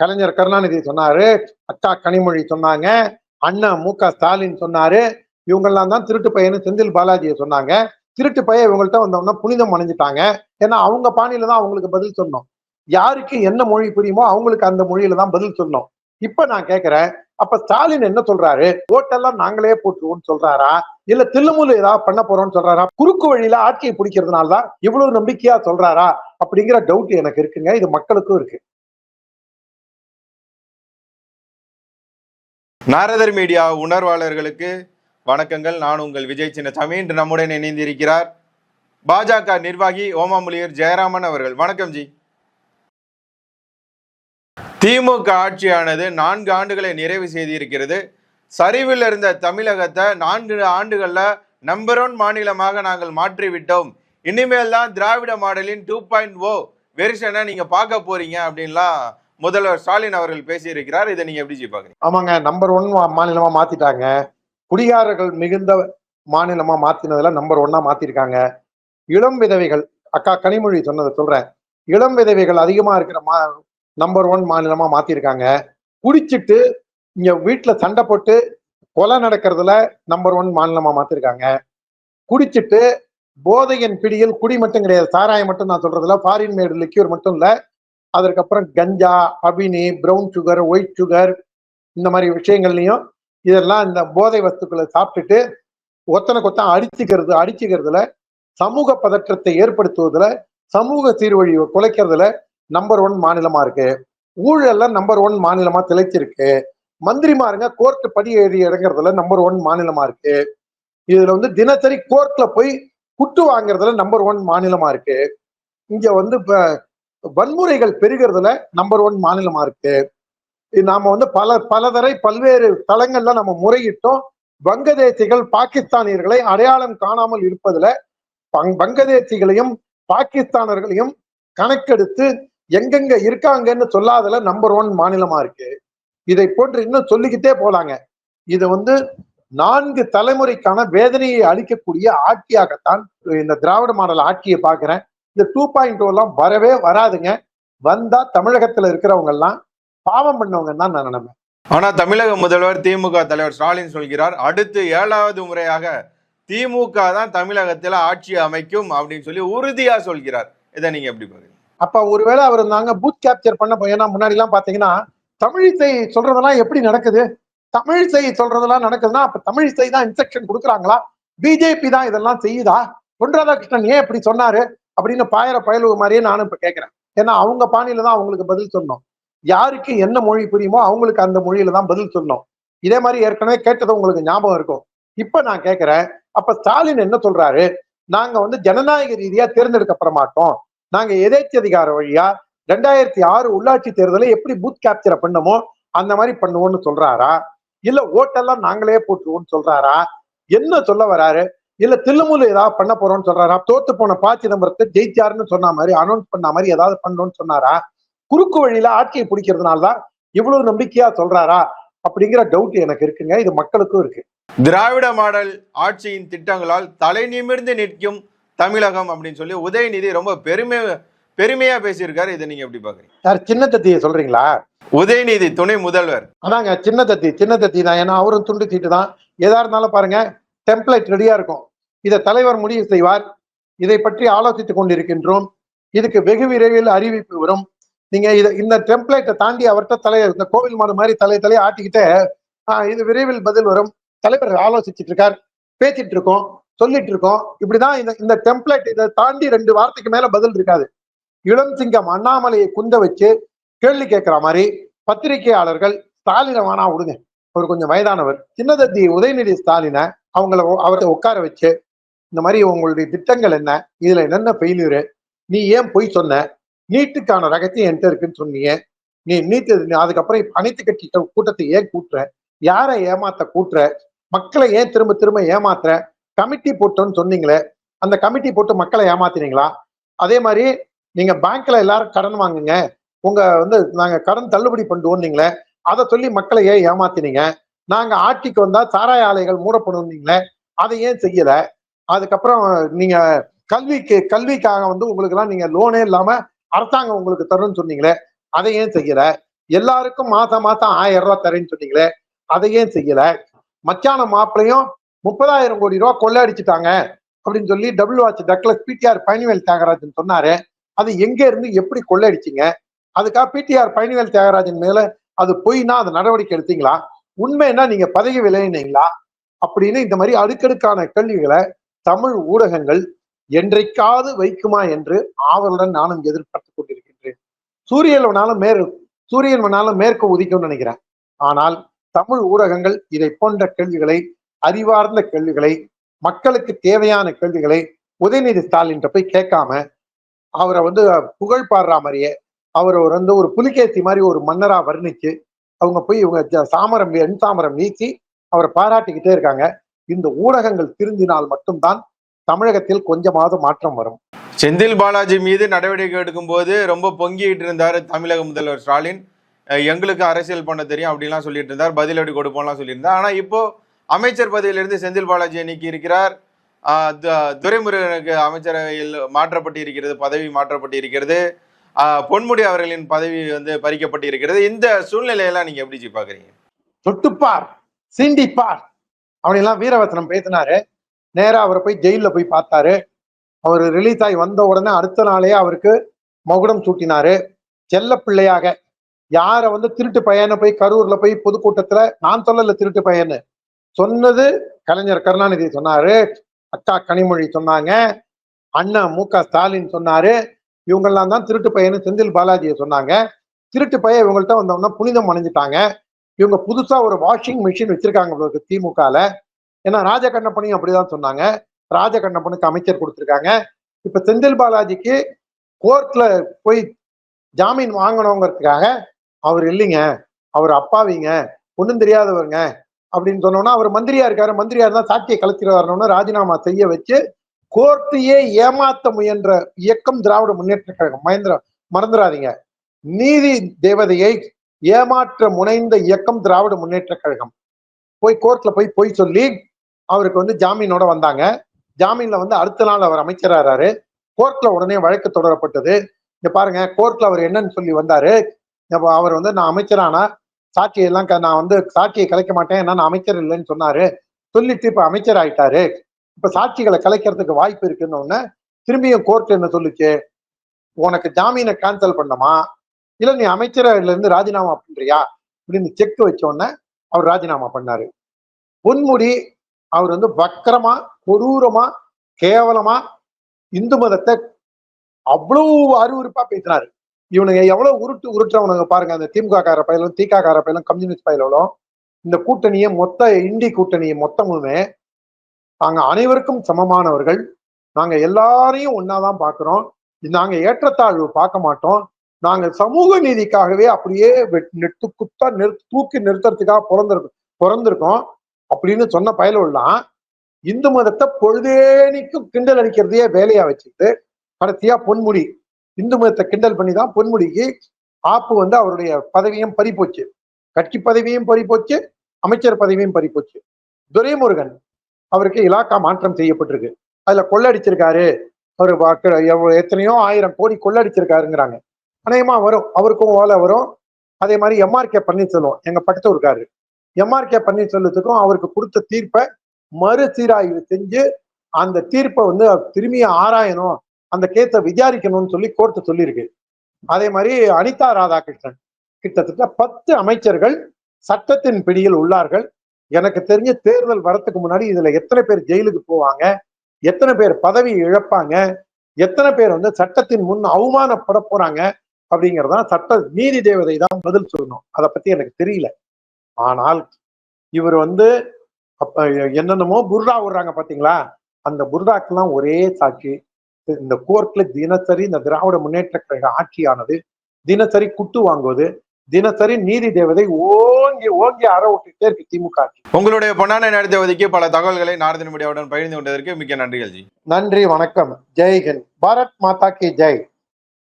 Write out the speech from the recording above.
கலைஞர் கருணாநிதி சொன்னாரு அக்கா கனிமொழி சொன்னாங்க அண்ணன் மு க ஸ்டாலின் சொன்னாரு இவங்கெல்லாம் தான் திருட்டு பையனு செந்தில் பாலாஜியை சொன்னாங்க. திருட்டு பையன் இவங்கள்ட்ட வந்தோம்னா புனிதம் அணிஞ்சிட்டாங்க. ஏன்னா அவங்க பாணியில தான் அவங்களுக்கு பதில் சொன்னோம். யாருக்கு என்ன மொழி புரியுமோ அவங்களுக்கு அந்த மொழியில தான் பதில் சொன்னோம். இப்ப நான் கேக்குறேன் அப்ப ஸ்டாலின் என்ன சொல்றாரு? ஓட்டெல்லாம் நாங்களே போட்டுருவோம்னு சொல்றாரா? இல்ல தில்லுமுல்லு ஏதாவது பண்ண போறோம்னு சொல்றாரா? குறுக்கு வழியில ஆட்சியை பிடிக்கிறதுனால தான் இவ்வளவு நம்பிக்கையா சொல்றாரா? அப்படிங்கிற டவுட் எனக்கு இருக்குங்க. இது மக்களுக்கும் இருக்கு. நாரதர் மீடியா உணர்வாளர்களுக்கு வணக்கங்கள். நான் உங்கள் விஜய் சின்னசாமி. இன்று நம்முடன் இணைந்திருக்கிறார் பாஜக நிர்வாகி ஓமாமுலியர் ஜெயராமன் அவர்கள். வணக்கம் ஜி. திமுக ஆட்சியானது நான்கு ஆண்டுகளை நிறைவு செய்திருக்கிறது. சரிவில் இருந்த தமிழகத்தை நான்கு ஆண்டுகளில் நம்பர் ஒன் மாநிலமாக நாங்கள் மாற்றிவிட்டோம். இனிமேல் தான் திராவிட மாடலின் டூ பாயிண்ட் ஓ வெர்ஷனை நீங்கள் பார்க்க போறீங்க அப்படின்லாம் முதல்வர் ஸ்டாலின் அவர்கள் பேசியிருக்கிறார். இதை நீங்க எப்படி ஜி பாக்குறீங்க ஆமாங்க நம்பர் ஒன் மாநிலமா மாத்திட்டாங்க. குடிகாரர்கள் மிகுந்த மாநிலமா மாத்தினதுல நம்பர் ஒன்னா மாத்திருக்காங்க. இளம் விதவைகள் அக்கா கனிமொழி சொன்னதை சொல்றேன். இளம் விதவைகள் அதிகமா இருக்கிற மா நம்பர் ஒன் மாநிலமா மாத்திருக்காங்க. குடிச்சிட்டு இங்க வீட்டுல சண்டை போட்டு கொலை நடக்கிறதுல நம்பர் ஒன் மாநிலமா மாத்திருக்காங்க. குடிச்சிட்டு போதையின் பிடியில் குடி மட்டும் கிடையாது. சாராயம் மட்டும் நான் சொல்றதுல ஃபாரின் மேடு லிக்யூர் மட்டும் இல்லை அதற்கப்புறம் கஞ்சா அபினி ப்ரௌன் சுகர் ஒயிட் சுகர் இந்த மாதிரி விஷயங்கள்லையும் இதெல்லாம் இந்த போதை வஸ்துக்களை சாப்பிட்டுட்டு ஒத்தனை கொத்தம் அடிச்சுக்கிறது அடிச்சுக்கிறதுல சமூக பதற்றத்தை ஏற்படுத்துவதுல சமூக சீர்வழியை குலைக்கிறதுல நம்பர் ஒன் மாநிலமா இருக்கு. ஊழல்லாம் நம்பர் ஒன் மாநிலமா திளைச்சிருக்கு. மந்திரிமாருங்க கோர்ட் படி ஏறி இறங்குறதுல நம்பர் ஒன் மாநிலமா இருக்கு. இதுல வந்து தினசரி கோர்ட்ல போய் குட்டு வாங்குறதுல நம்பர் ஒன் மாநிலமா இருக்கு. இங்க வந்து இப்ப வன்முறைகள் பெருகிறதுல நம்பர் ஒன் மாநிலமா இருக்கு. நாம வந்து பல பலதரை பல்வேறு தளங்கள்ல நம்ம முறையிட்டோம். வங்கதேசிகள் பாகிஸ்தானியர்களை அடையாளம் காணாமல் இருப்பதுல பங் வங்கதேசிகளையும் பாகிஸ்தானர்களையும் கணக்கெடுத்து எங்கெங்க இருக்காங்கன்னு சொல்லாதல நம்பர் ஒன் மாநிலமா இருக்கு. இதை போன்று இன்னும் சொல்லிக்கிட்டே போலாங்க. இது வந்து நான்கு தலைமுறைக்கான வேதனையை அளிக்கக்கூடிய ஆட்சியாகத்தான் இந்த திராவிட மாடல் ஆட்சியை பாக்குறேன் இந்த டூ பாயிண்ட் எல்லாம் வரவே வராதுங்க. வந்தா தமிழகத்துல இருக்கிறவங்க எல்லாம் பாவம் பண்ணவங்க தான் நான் நினைப்பேன். ஆனா தமிழக முதல்வர் திமுக தலைவர் ஸ்டாலின் சொல்கிறார் அடுத்து ஏழாவது முறையாக திமுக தான் தமிழகத்தில் ஆட்சி அமைக்கும் அப்படின்னு சொல்லி உறுதியா சொல்கிறார். இதை நீங்க எப்படி பாக்குறீங்க அப்ப ஒருவேளை அவர் இருந்தாங்க பூத் கேப்சர் பண்ண போய் ஏன்னா முன்னாடி எல்லாம் பாத்தீங்கன்னா தமிழிசை சொல்றதெல்லாம் எப்படி நடக்குது? தமிழிசை சொல்றதெல்லாம் நடக்குதுன்னா அப்ப தமிழிசை தான் இன்ஸ்ட்ரக்ஷன் கொடுக்குறாங்களா? பிஜேபி தான் இதெல்லாம் செய்யுதா? பொன் ராதாகிருஷ்ணன் ஏன் இப்படி சொன்னாரு? அப்படின்னு பாயற பயலுவ மாதிரியே நானும் இப்ப கேட்கிறேன் ஏன்னா அவங்க பாணியில தான் அவங்களுக்கு பதில் சொன்னோம். யாருக்கு என்ன மொழி புரியுமோ அவங்களுக்கு அந்த மொழியில தான் பதில் சொன்னோம். இதே மாதிரி ஏற்கனவே கேட்டது உங்களுக்கு ஞாபகம் இருக்கும். இப்ப நான் கேட்கிறேன் அப்ப ஸ்டாலின் என்ன சொல்றாரு? நாங்க வந்து ஜனநாயக ரீதியா தேர்ந்தெடுக்கப்பட மாட்டோம் நாங்க எதேச்சி அதிகார வழியா ரெண்டாயிரத்தி ஆறு உள்ளாட்சி தேர்தலை எப்படி பூத் கேப்சரை பண்ணமோ அந்த மாதிரி பண்ணுவோம்னு சொல்றாரா? இல்ல ஓட்டெல்லாம் நாங்களே போட்டுருவோம்னு சொல்றாரா? என்ன சொல்ல வராரு? இல்ல தில்லுமுல்லு ஏதாவது பண்ண போறோம்னு சொல்றாரா? தோத்து போன ப சிதம்பரத்தை ஜெயிச்சாருன்னு சொன்ன மாதிரி அனௌன்ஸ் பண்ண மாதிரி ஏதாவது பண்ணணும்னு சொன்னாரா? குறுக்கு வழியில ஆட்சியை பிடிக்கிறதுனால தான் இவ்வளவு நம்பிக்கையா சொல்றாரா? அப்படிங்கிற டவுட் எனக்கு இருக்குங்க. இது மக்களுக்கும் இருக்கு. திராவிட மாடல் ஆட்சியின் திட்டங்களால் தலை நிமிர்ந்து நிற்கும் தமிழகம் அப்படின்னு சொல்லி உதயநிதி ரொம்ப பெருமை பெருமையா பேசியிருக்காரு. இதை நீங்க எப்படி பாக்குறீங்க யார் சின்ன தத்தியை சொல்றீங்களா? உதயநிதி துணை முதல்வர். அதாங்க சின்ன தத்தி சின்ன தத்தி தான் ஏன்னா அவரும் துண்டு சீட்டு தான். எதா இருந்தாலும் பாருங்க டெம்ப்ளேட் ரெடியா இருக்கும். இதை தலைவர் முடிவு செய்வார். இதை பற்றி ஆலோசித்துக் கொண்டிருக்கின்றோம். இதுக்கு வெகு விரைவில் அறிவிப்பு வரும். நீங்க இத இந்த டெம்ப்ளேட்டை தாண்டி அவர்கிட்ட தலை இந்த கோவில் மாடு மாதிரி தலை தலையை ஆட்டிக்கிட்டு இது விரைவில் பதில் வரும். தலைவர் ஆலோசிச்சுட்டு இருக்கார். பேசிட்டு இருக்கோம். சொல்லிட்டு இருக்கோம். இப்படிதான் இந்த இந்த டெம்ப்ளேட் இதை தாண்டி ரெண்டு வார்த்தைக்கு மேல பதில் இருக்காது. இளம் சிங்கம் அண்ணாமலையை குந்த வச்சு கேள்வி கேட்கிற மாதிரி பத்திரிகையாளர்கள் ஸ்டாலினை வேணா விடுங்க. அவர் கொஞ்சம் வயதானவர். சின்னதத்தி உதயநிதி ஸ்டாலினை அவங்கள அவரை உட்கார வச்சு இந்த மாதிரி உங்களுடைய திட்டங்கள் என்ன? இதுல என்னென்ன ஃபெயிலியரு நீ ஏன் பொய் சொன்ன? நீட்டுக்கான ரகத்தையும் என்கிட்ட இருக்குன்னு சொன்னீங்க. நீ நீட்டு அதுக்கப்புறம் அனைத்து கட்சி கூட்டத்தை ஏன் கூட்டுற? யாரை ஏமாத்த கூட்டுற? மக்களை ஏன் திரும்ப திரும்ப ஏமாத்துற? கமிட்டி போட்டோன்னு சொன்னீங்களே அந்த கமிட்டி போட்டு மக்களை ஏமாத்தினீங்களா? அதே மாதிரி நீங்க பேங்க்ல எல்லாரும் கடன் வாங்குங்க. உங்க வந்து நாங்க கடன் தள்ளுபடி பண்ணுவோம் அதை சொல்லி மக்களை ஏன் ஏமாத்தினீங்க? நாங்க ஆட்சிக்கு வந்தா சாராய ஆலைகள் மூடப்படுவீங்களே அதை ஏன் செய்யல? அதுக்கப்புறம் நீங்க கல்விக்கு கல்விக்காக வந்து உங்களுக்கு எல்லாம் நீங்க லோனே இல்லாம அரசாங்கம் உங்களுக்கு தரணும்னு சொன்னீங்களே அதை ஏன் செய்யல? எல்லாருக்கும் மாசம் மாசம் ஆயிரம் ரூபாய் தரேன்னு சொன்னீங்களே அதையே செய்யல? மச்சான மாப்பிளையும் முப்பதாயிரம் கோடி ரூபாய் கொள்ளை அடிச்சுட்டாங்க அப்படின்னு சொல்லி double watch Douglas PTR Palanivel Thiagarajan சொன்னாரு. அது எங்க இருந்து எப்படி கொள்ளையடிச்சிங்க? அதுக்காக பிடிஆர் பழனிவேல் தியாகராஜன் மேல அது பொய்னா அது நடவடிக்கை எடுத்தீங்களா? உண்மைன்னா நீங்க பதவி விளையினீங்களா அப்படின்னு இந்த மாதிரி அடுக்கடுக்கான கேள்விகளை தமிழ் ஊடகங்கள் என்றைக்காவது வைக்குமா என்று ஆவலுடன் நானும் எதிர்பார்த்து கொண்டிருக்கின்றேன். சூரியன் வேணாலும் மேற் சூரியன் வேணாலும் மேற்கு உதிக்கும்னு நினைக்கிறேன். ஆனால் தமிழ் ஊடகங்கள் இதை போன்ற கேள்விகளை அறிவார்ந்த கேள்விகளை மக்களுக்கு தேவையான கேள்விகளை உதயநிதி ஸ்டாலின் போய் கேட்காம அவரை வந்து புகழ் பாடுற மாதிரியே அவரை ஒரு வந்து ஒரு புலிகேசி மாதிரி ஒரு மன்னரா வர்ணிச்சு அவங்க போய் இவங்க ஜ- சாமரம் எண் சாமரம் வீசி அவரை பாராட்டிக்கிட்டே இருக்காங்க. இந்த ஊடகங்கள் திருந்தினால் மட்டும்தான் தமிழகத்தில் கொஞ்சமாவது மாற்றம் வரும். செந்தில் பாலாஜி மீது நடவடிக்கை எடுக்கும்போது ரொம்ப பொங்கிட்டு இருந்தார் தமிழக முதல்வர் ஸ்டாலின். எங்களுக்கு அரசியல் பண்ண தெரியும் அப்படிலாம் சொல்லிட்டு இருந்தார். பதிலடி கொடுப்போம்லாம் சொல்லியிருந்தார். ஆனா இப்போ அமைச்சர் பதவியிலிருந்து செந்தில் பாலாஜியை நீக்கி இருக்கிறார் துரைமுருகனுக்கு அமைச்சரவையில் மாற்றப்பட்டு இருக்கிறது பதவி மாற்றப்பட்டு இருக்கிறது பொன்முடி அவர்களின் பதவி வந்து பறிக்கப்பட்டு இருக்கிறது இந்த சூழ்நிலையெல்லாம் நீங்க எப்படி பாக்குறீங்க? தொட்டுப்பார் சீண்டிப்பார். அப்படின்லாம் வீரவசனம் பேசினாரு. நேரா அவரை போய் ஜெயிலில் போய் பார்த்தாரு. அவர் ரிலீஸ் ஆகி வந்த உடனே அடுத்த நாளே அவருக்கு மகுடம் சூட்டினாரு. செல்ல பிள்ளையாக யாரை வந்து திருட்டு பையனை போய் கரூர்ல போய் பொதுக்கூட்டத்துல நான் சொல்லல திருட்டு பையன்னு. சொன்னது கலைஞர் கருணாநிதி சொன்னாரு. அக்கா கனிமொழி சொன்னாங்க. அண்ணன் மு க ஸ்டாலின் சொன்னாரு. இவங்கெல்லாம் தான் திருட்டு பையன்னு செந்தில் பாலாஜியை சொன்னாங்க. திருட்டு பையன் இவங்கள்ட்ட வந்தவொடனே புனிதம் அணிஞ்சிட்டாங்க. இவங்க புதுசா ஒரு வாஷிங் மிஷின் வச்சிருக்காங்க திமுகல. ஏன்னா ராஜகண்ணப்பனையும் அப்படிதான் சொன்னாங்க. ராஜகண்ணப்பனுக்கு அமைச்சர் கொடுத்துருக்காங்க. இப்ப செந்தில் பாலாஜிக்கு கோர்ட்ல போய் ஜாமீன் வாங்கணுங்கிறதுக்காக அவர் இல்லைங்க. அவர் அப்பாவிங்க. ஒன்றும் தெரியாதவருங்க. அப்படின்னு சொன்னோன்னா அவர் மந்திரியா இருக்காரு. மந்திரியா இருந்தால் சாட்சியை கலைச்சிட்டு வரணும்னு ராஜினாமா செய்ய வச்சு கோர்ட்டையே ஏமாத்த முயன்ற இயக்கம் திராவிட முன்னேற்ற கழகம். மகேந்திர மறந்துடாதீங்க. நீதி தேவதையை ஏமாற்ற முனைந்த இயக்கம் திராவிட முன்னேற்ற கழகம். போய் கோர்ட்ல போய் பொய் சொல்லி அவருக்கு வந்து ஜாமீனோட வந்தாங்க. ஜாமீன்ல வந்து அடுத்த நாள் அவர் அமைச்சராறாரு. கோர்ட்ல உடனே வழக்கு தொடரப்பட்டது. இங்க பாருங்க கோர்ட்ல அவர் என்னன்னு சொல்லி வந்தாரு. அவர் வந்து நான் அமைச்சரானா? சாட்சியெல்லாம் க- நான் வந்து சாட்சியை கலைக்க மாட்டேன். ஏன்னா நான் அமைச்சர் இல்லைன்னு சொன்னாரு. சொல்லிட்டு இப்ப அமைச்சர் ஆயிட்டாரு. இப்ப சாட்சிகளை கலைக்கிறதுக்கு வாய்ப்பு இருக்குன்னு உடனே திரும்பியும் கோர்ட் என்ன சொல்லுச்சு? உனக்கு ஜாமீனை கேன்சல் பண்ணமா இல்ல நீ அமைச்சரவையில இருந்து ராஜினாமா பண்றியா? அப்படின்னு செக் வச்ச உடனே அவர் ராஜினாமா பண்ணாரு. பொன்முடி அவர் வந்து வக்கரமா கொடூரமா கேவலமா இந்து மதத்தை அவ்வளவு அறிவுறுப்பா பேசினாரு. இவனுங்க எவ்வளவு உருட்டு உருட்டுறவனுங்க பாருங்க அந்த திமுக கார பயிலும் திக கார பயிலும் கம்யூனிஸ்ட் பயிலும். இந்த கூட்டணியை மொத்த இந்தி கூட்டணியை மொத்தமுமே நாங்க அனைவருக்கும் சமமானவர்கள். நாங்க எல்லாரையும் ஒன்னாதான் பாக்குறோம். நாங்க ஏற்றத்தாழ்வு பார்க்க மாட்டோம். நாங்கள் சமூக நீதிக்காகவே அப்படியே வெட்- நெட்டு குத்தா நிறு தூக்கி நிறுத்துறதுக்காக பிறந்திருக்கோம் பிறந்திருக்கோம் அப்படின்னு சொன்ன பயலுலாம் இந்து மதத்தை பொழுதேனிக்கும் கிண்டல் அடிக்கிறதையே வேலையா வச்சுக்கிட்டு கடைசியா பொன்முடி இந்து மதத்தை கிண்டல் பண்ணி தான் பொன்முடிக்கு ஆப்பு வந்து அவருடைய பதவியும் பறிப்போச்சு. கட்சி பதவியும் பறிப்போச்சு அமைச்சர் பதவியும் பறிப்போச்சு. துரைமுருகன் அவருக்கு இலாக்கா மாற்றம் செய்யப்பட்டிருக்கு. அதுல கொள்ளடிச்சிருக்காரு. அவர் எத்தனையோ ஆயிரம் கோடி கொள்ளடிச்சிருக்காருங்கிறாங்க. அநேகமாக வரும். அவருக்கும் ஓலை வரும். அதே மாதிரி எம்ஆர்கே பன்னீர்செல்வம் எங்க பக்கத்து இருக்காரு எம்ஆர்கே பன்னீர்செல்வத்துக்கும் அவருக்கு கொடுத்த தீர்ப்பை மறுசீராய்வு செஞ்சு அந்த தீர்ப்பை வந்து திரும்பிய ஆராயணும் அந்த கேஸை விசாரிக்கணும்னு சொல்லி கோர்ட்டு சொல்லியிருக்கு. அதே மாதிரி அனிதா ராதாகிருஷ்ணன் கிட்டத்தட்ட பத்து அமைச்சர்கள் சட்டத்தின் பிடியில் உள்ளார்கள். எனக்கு தெரிஞ்ச தேர்தல் வரத்துக்கு முன்னாடி இதுல எத்தனை பேர் ஜெயிலுக்கு போவாங்க எத்தனை பேர் பதவி இழப்பாங்க எத்தனை பேர் வந்து சட்டத்தின் முன் அவமானப்பட போறாங்க அப்படிங்கறதான் சட்ட நீதி தேவதை தான் பதில் சொல்லணும். அதை பத்தி எனக்கு தெரியல. ஆனால் இவர் வந்து அப்ப என்னென்னமோ புர்ரா விடுறாங்க பாத்தீங்களா? அந்த புர்ராக்கெல்லாம் ஒரே சாட்சி. இந்த கோர்ட்ல தினசரி இந்த திராவிட முன்னேற்ற கழக ஆட்சியானது தினசரி குட்டு வாங்குவது தினசரி நீதி தேவதை ஓங்கி ஓங்கி அற விட்டுட்டே இருக்கு திமுக ஆட்சி. உங்களுடைய பொன்னான நேரத்தை ஒதுக்கி பல தகவல்களை நாரதின் மீடியாவுடன் பகிர்ந்து கொண்டதற்கு மிக்க நன்றிகள் ஜி. நன்றி வணக்கம். ஜெய் ஹிந்த். பாரத் மாதா கி ஜெய்.